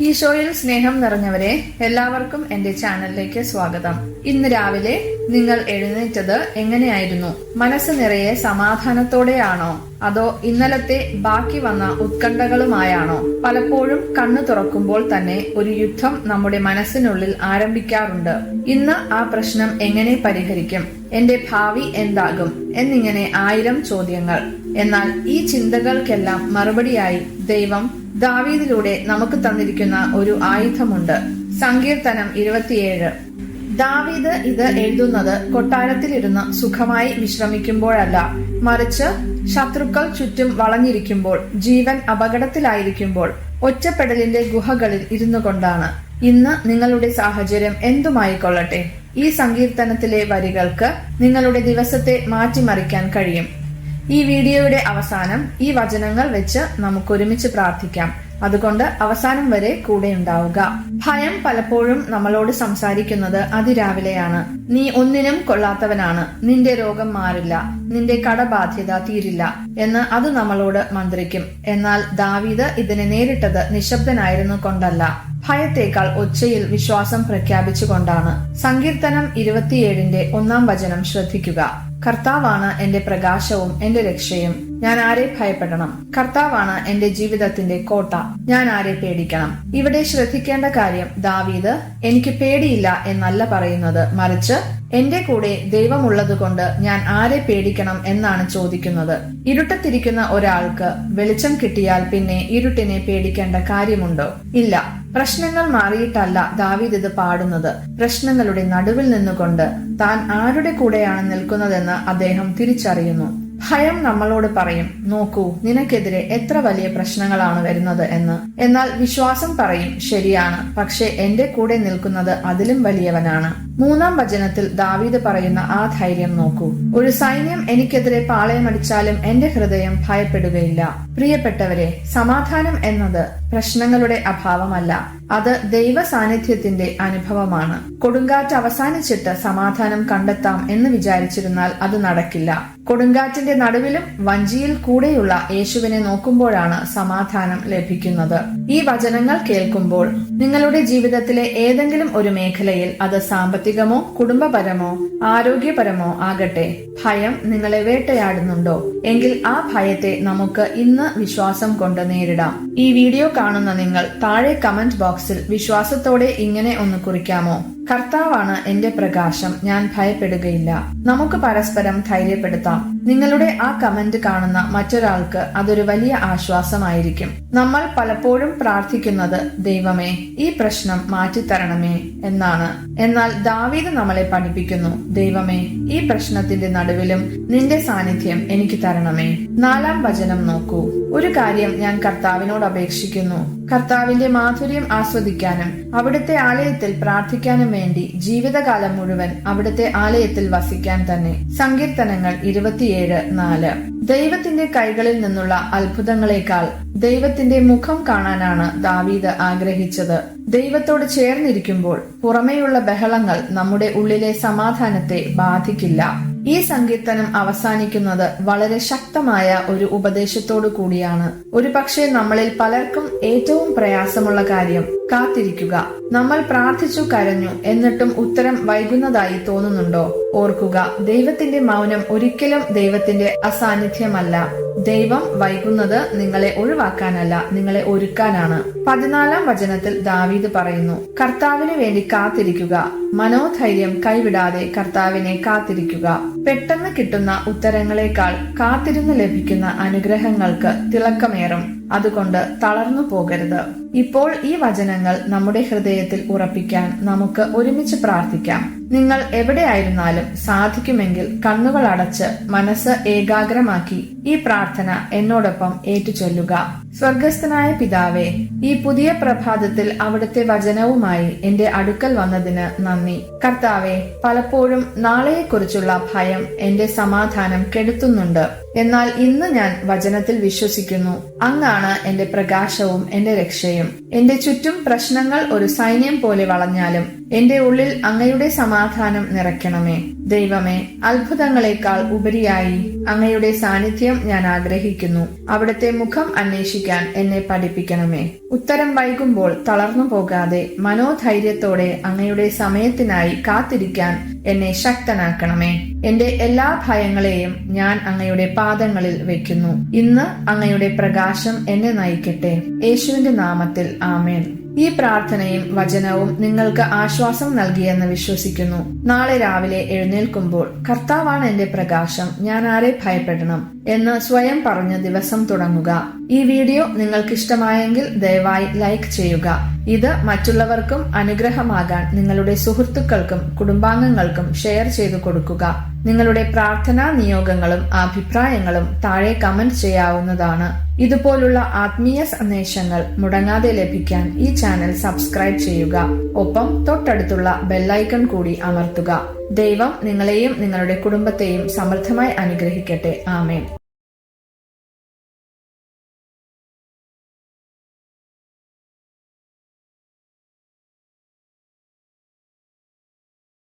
ഈശോയിൽ സ്നേഹം നിറഞ്ഞവരെ എല്ലാവർക്കും എന്റെ ചാനലിലേക്ക് സ്വാഗതം. ഇന്ന് രാവിലെ നിങ്ങൾ എഴുന്നേറ്റത് എങ്ങനെയായിരുന്നു? മനസ്സ് നിറയെ സമാധാനത്തോടെയാണോ? അതോ ഇന്നലത്തെ ബാക്കി വന്ന ഉത്കണ്ഠകളുമായാണോ? പലപ്പോഴും കണ്ണു തുറക്കുമ്പോൾ തന്നെ ഒരു യുദ്ധം നമ്മുടെ മനസ്സിനുള്ളിൽ ആരംഭിക്കാറുണ്ട്. ഇന്ന് ആ പ്രശ്നം എങ്ങനെ പരിഹരിക്കും? എന്റെ ഭാവി എന്താകും? എന്നിങ്ങനെ ആയിരം ചോദ്യങ്ങൾ. എന്നാൽ ഈ ചിന്തകൾക്കെല്ലാം മറുപടിയായി ദൈവം ദാവീദിലൂടെ നമുക്ക് തന്നിരിക്കുന്ന ഒരു ആയുധമുണ്ട്. സങ്കീർത്തനം ഇരുപത്തിയേഴ്. ദാവീദ് ഇത് എഴുതുന്നത് കൊട്ടാരത്തിലിരുന്ന് സുഖമായി വിശ്രമിക്കുമ്പോഴല്ല. മറിച്ച് ശത്രുക്കൾ ചുറ്റും വളഞ്ഞിരിക്കുമ്പോൾ ജീവൻ അപകടത്തിലായിരിക്കുമ്പോൾ ഒറ്റപ്പെടലിന്റെ ഗുഹകളിൽ ഇരുന്നു കൊണ്ടാണ്. ഇന്ന് നിങ്ങളുടെ സാഹചര്യം എന്തുമായിക്കൊള്ളട്ടെ? ഈ സങ്കീർത്തനത്തിലെ വരികൾക്ക് നിങ്ങളുടെ ദിവസത്തെ മാറ്റിമറിക്കാൻ കഴിയും. ഈ വീഡിയോയുടെ അവസാനം ഈ വചനങ്ങൾ വെച്ച് നമുക്കൊരുമിച്ച് പ്രാർത്ഥിക്കാം. അതുകൊണ്ട് അവസാനം വരെ കൂടെ ഉണ്ടാവുക. ഭയം പലപ്പോഴും നമ്മളോട് സംസാരിക്കുന്നത് അതിരാവിലെയാണ്. നീ ഒന്നിനും കൊള്ളാത്തവനാണ്. നിന്റെ രോഗം മാറില്ല. നിന്റെ കടബാധ്യത തീരില്ല എന്ന് അത് നമ്മളോട് മന്ത്രിക്കും. എന്നാൽ ദാവീദ് ഇതിനെ നേരിട്ടത് നിശബ്ദനായിരുന്നു കൊണ്ടല്ല. ഭയത്തേക്കാൾ ഒച്ചയിൽ വിശ്വാസം പ്രഖ്യാപിച്ചുകൊണ്ടാണ്. സങ്കീർത്തനം ഇരുപത്തിയേഴിന്റെ ഒന്നാം വചനം ശ്രദ്ധിക്കുക. കർത്താവാണ് എന്റെ പ്രകാശവും എന്റെ രക്ഷയും. ഞാൻ ആരെ ഭയപ്പെടണം? കർത്താവാണ് എന്റെ ജീവിതത്തിന്റെ കോട്ട. ഞാൻ ആരെ പേടിക്കണം? ഇവിടെ ശ്രദ്ധിക്കേണ്ട കാര്യം ദാവീദ് എനിക്ക് പേടിയില്ല എന്നല്ല പറയുന്നത്. മറിച്ച് എന്റെ കൂടെ ദൈവമുള്ളതുകൊണ്ട് ഞാൻ ആരെ പേടിക്കണം എന്നാണ് ചോദിക്കുന്നത്. ഇരുട്ടത്തിരിക്കുന്ന ഒരാൾക്ക് വെളിച്ചം കിട്ടിയാൽ പിന്നെ ഇരുട്ടിനെ പേടിക്കേണ്ട കാര്യമുണ്ടോ? ഇല്ല. പ്രശ്നങ്ങൾ മാറിയിട്ടല്ല ദാവീദ് ഇത് പാടുന്നത്. പ്രശ്നങ്ങളുടെ നടുവിൽ നിന്നുകൊണ്ട് താൻ ആരുടെ കൂടെയാണ് നിൽക്കുന്നതെന്ന് അദ്ദേഹം തിരിച്ചറിയുന്നു. ഭയം നമ്മളോട് പറയും നോക്കൂ നിനക്കെതിരെ എത്ര വലിയ പ്രശ്നങ്ങളാണ് വരുന്നത് എന്ന്. എന്നാൽ വിശ്വാസം പറയും ശരിയാണ് പക്ഷേ എന്റെ കൂടെ നിൽക്കുന്നത് അതിലും വലിയവനാണ്. മൂന്നാം വചനത്തിൽ ദാവീദ് പറയുന്ന ആ ധൈര്യം നോക്കൂ. ഒരു സൈന്യം എനിക്കെതിരെ പാളയമടിച്ചാലും എന്റെ ഹൃദയം ഭയപ്പെടുകയില്ല. പ്രിയപ്പെട്ടവരെ സമാധാനം എന്നത് പ്രശ്നങ്ങളുടെ അഭാവമല്ല. അത് ദൈവ സാന്നിധ്യത്തിന്റെ അനുഭവമാണ്. കൊടുങ്കാറ്റ് അവസാനിച്ചിട്ട് സമാധാനം കണ്ടെത്താം എന്ന് വിചാരിച്ചിരുന്നാൽ അത് നടക്കില്ല. കൊടുങ്കാറ്റിന്റെ നടുവിലും വഞ്ചിയിൽ കൂടെയുള്ള യേശുവിനെ നോക്കുമ്പോഴാണ് സമാധാനം ലഭിക്കുന്നത്. ഈ വചനങ്ങൾ കേൾക്കുമ്പോൾ നിങ്ങളുടെ ജീവിതത്തിലെ ഏതെങ്കിലും ഒരു മേഖലയിൽ അത് സാമ്പത്തികമോ കുടുംബപരമോ ആരോഗ്യപരമോ ആകട്ടെ ഭയം നിങ്ങളെ വേട്ടയാടുന്നുണ്ടോ? എങ്കിൽ ആ ഭയത്തെ നമുക്ക് ഇന്ന് വിശ്വാസം കൊണ്ട് നേരിടാം. ഈ വീഡിയോ കാണുന്ന നിങ്ങൾ താഴെ കമന്റ് ബോക്സിൽ വിശ്വാസത്തോടെ ഇങ്ങനെ ഒന്ന് കുറിക്കാമോ? കർത്താവാണ് എന്റെ പ്രകാശം ഞാൻ ഭയപ്പെടുകയില്ല. നമുക്ക് പരസ്പരം ധൈര്യപ്പെടുത്താം. നിങ്ങളുടെ ആ കമന്റ് കാണുന്ന മറ്റൊരാൾക്ക് അതൊരു വലിയ ആശ്വാസമായിരിക്കും. നമ്മൾ പലപ്പോഴും പ്രാർത്ഥിക്കുന്നത് ദൈവമേ ഈ പ്രശ്നം മാറ്റിത്തരണമേ എന്നാണ്. എന്നാൽ ദാവീദ് നമ്മളെ പഠിപ്പിക്കുന്നു ദൈവമേ ഈ പ്രശ്നത്തിന്റെ നടുവിലും നിന്റെ സാന്നിധ്യം എനിക്ക് തരണമേ. നാലാം വചനം നോക്കൂ. ഒരു കാര്യം ഞാൻ കർത്താവിനോട് അപേക്ഷിക്കുന്നു. കർത്താവിന്റെ മാധുര്യം ആസ്വദിക്കാനും അവിടുത്തെ ആലയത്തിൽ പ്രാർത്ഥിക്കാനും വേണ്ടി ജീവിതകാലം മുഴുവൻ അവിടുത്തെ ആലയത്തിൽ വസിക്കാൻ തന്നെ. സങ്കീർത്തനങ്ങൾ ഇരുപത്തിയേഴ് നാല്. ദൈവത്തിന്റെ കൈകളിൽ നിന്നുള്ള അത്ഭുതങ്ങളെക്കാൾ ദൈവത്തിന്റെ മുഖം കാണാനാണ് ദാവീദ് ആഗ്രഹിച്ചത്. ദൈവത്തോട് ചേർന്നിരിക്കുമ്പോൾ പുറമേയുള്ള ബഹളങ്ങൾ നമ്മുടെ ഉള്ളിലെ സമാധാനത്തെ ബാധിക്കില്ല. ഈ സങ്കീർത്തനം അവസാനിക്കുന്നത് വളരെ ശക്തമായ ഒരു ഉപദേശത്തോടു കൂടിയാണ്. ഒരു പക്ഷേ നമ്മളിൽ പലർക്കും ഏറ്റവും പ്രയാസമുള്ള കാര്യം കാത്തിരിക്കുക. നമ്മൾ പ്രാർത്ഥിച്ചു കരഞ്ഞു എന്നിട്ടും ഉത്തരം വൈകുന്നതായി തോന്നുന്നുണ്ടോ? ഓർക്കുക ദൈവത്തിന്റെ മൗനം ഒരിക്കലും ദൈവത്തിന്റെ അസാന്നിധ്യമല്ല. ദൈവം വൈകുന്നത് നിങ്ങളെ ഒഴിവാക്കാനല്ല നിങ്ങളെ ഒരുക്കാനാണ്. പതിനാലാം വചനത്തിൽ ദാവീദ് പറയുന്നു കർത്താവിന് വേണ്ടി കാത്തിരിക്കുക. മനോധൈര്യം കൈവിടാതെ കർത്താവിനെ കാത്തിരിക്കുക. പെട്ടെന്ന് കിട്ടുന്ന ഉത്തരങ്ങളെക്കാൾ കാത്തിരുന്ന് ലഭിക്കുന്ന അനുഗ്രഹങ്ങൾക്ക് തിളക്കമേറും. അതുകൊണ്ട് തളർന്നു പോകരുത്. ഇപ്പോൾ ഈ വചനങ്ങൾ നമ്മുടെ ഹൃദയത്തിൽ ഉറപ്പിക്കാൻ നമുക്ക് ഒരുമിച്ച് പ്രാർത്ഥിക്കാം. നിങ്ങൾ എവിടെയായിരുന്നാലും സാധിക്കുമെങ്കിൽ കണ്ണുകൾ അടച്ച് മനസ്സ് ഏകാഗ്രമാക്കി ഈ പ്രാർത്ഥന എന്നോടൊപ്പം ഏറ്റുചൊല്ലുക. സ്വർഗസ്ഥനായ പിതാവേ ഈ പുതിയ പ്രഭാതത്തിൽ അവിടുത്തെ വചനവുമായി എന്റെ അടുക്കൽ വന്നതിന് നന്ദി. കർത്താവെ പലപ്പോഴും നാളെയെക്കുറിച്ചുള്ള ഭയം എന്റെ സമാധാനം കെടുത്തുന്നുണ്ട്. എന്നാൽ ഇന്ന് ഞാൻ വചനത്തിൽ വിശ്വസിക്കുന്നു. അങ്ങാണ് എന്റെ പ്രകാശവും എന്റെ രക്ഷയും. എന്റെ ചുറ്റും പ്രശ്നങ്ങൾ ഒരു സൈന്യം പോലെ വളഞ്ഞാലും എന്റെ ഉള്ളിൽ അങ്ങയുടെ സമാധാനം നിറയ്ക്കണമേ. ദൈവമേ അത്ഭുതങ്ങളെക്കാൾ ഉപരിയായി അങ്ങയുടെ സാന്നിധ്യം ഞാൻ ആഗ്രഹിക്കുന്നു. അവിടുത്തെ മുഖം അന്വേഷിക്കാൻ എന്നെ പഠിപ്പിക്കണമേ. ഉത്തരം വൈകുമ്പോൾ തളർന്നു പോകാതെ മനോധൈര്യത്തോടെ അങ്ങയുടെ സമയത്തിനായി കാത്തിരിക്കാൻ എന്നെ ശക്തനാക്കണമേ. എന്റെ എല്ലാ ഭയങ്ങളെയും ഞാൻ അങ്ങയുടെ പാദങ്ങളിൽ വെക്കുന്നു. ഇന്ന് അങ്ങയുടെ പ്രകാശം എന്നെ നയിക്കട്ടെ. യേശുവിന്റെ നാമത്തിൽ ആമേൻ. ഈ പ്രാർത്ഥനയും വചനവും നിങ്ങൾക്ക് ആശ്വാസം നൽകിയെന്ന് വിശ്വസിക്കുന്നു. നാളെ രാവിലെ എഴുന്നേൽക്കുമ്പോൾ കർത്താവാണ് എന്റെ പ്രകാശം ഞാൻ ആരെ ഭയപ്പെടണം? എന്ന് സ്വയം പറഞ്ഞ് ദിവസം തുടങ്ങുക. ഈ വീഡിയോ നിങ്ങൾക്ക് ഇഷ്ടമായെങ്കിൽ ദയവായി ലൈക്ക് ചെയ്യുക. ഇത് മറ്റുള്ളവർക്കും അനുഗ്രഹമാകാൻ നിങ്ങളുടെ സുഹൃത്തുക്കൾക്കും കുടുംബാംഗങ്ങൾക്കും ഷെയർ ചെയ്തു കൊടുക്കുക. നിങ്ങളുടെ പ്രാർത്ഥനാ നിയോഗങ്ങളും അഭിപ്രായങ്ങളും താഴെ കമന്റ് ചെയ്യാവുന്നതാണ്. ഇതുപോലുള്ള ആത്മീയ സന്ദേശങ്ങൾ മുടങ്ങാതെ ലഭിക്കാൻ ഈ ചാനൽ സബ്സ്ക്രൈബ് ചെയ്യുക. ഒപ്പം തൊട്ടടുത്തുള്ള ബെല്ലൈക്കൺ കൂടി അമർത്തുക. ദൈവം നിങ്ങളെയും നിങ്ങളുടെ കുടുംബത്തെയും സമൃദ്ധമായി അനുഗ്രഹിക്കട്ടെ. ആമേൻ.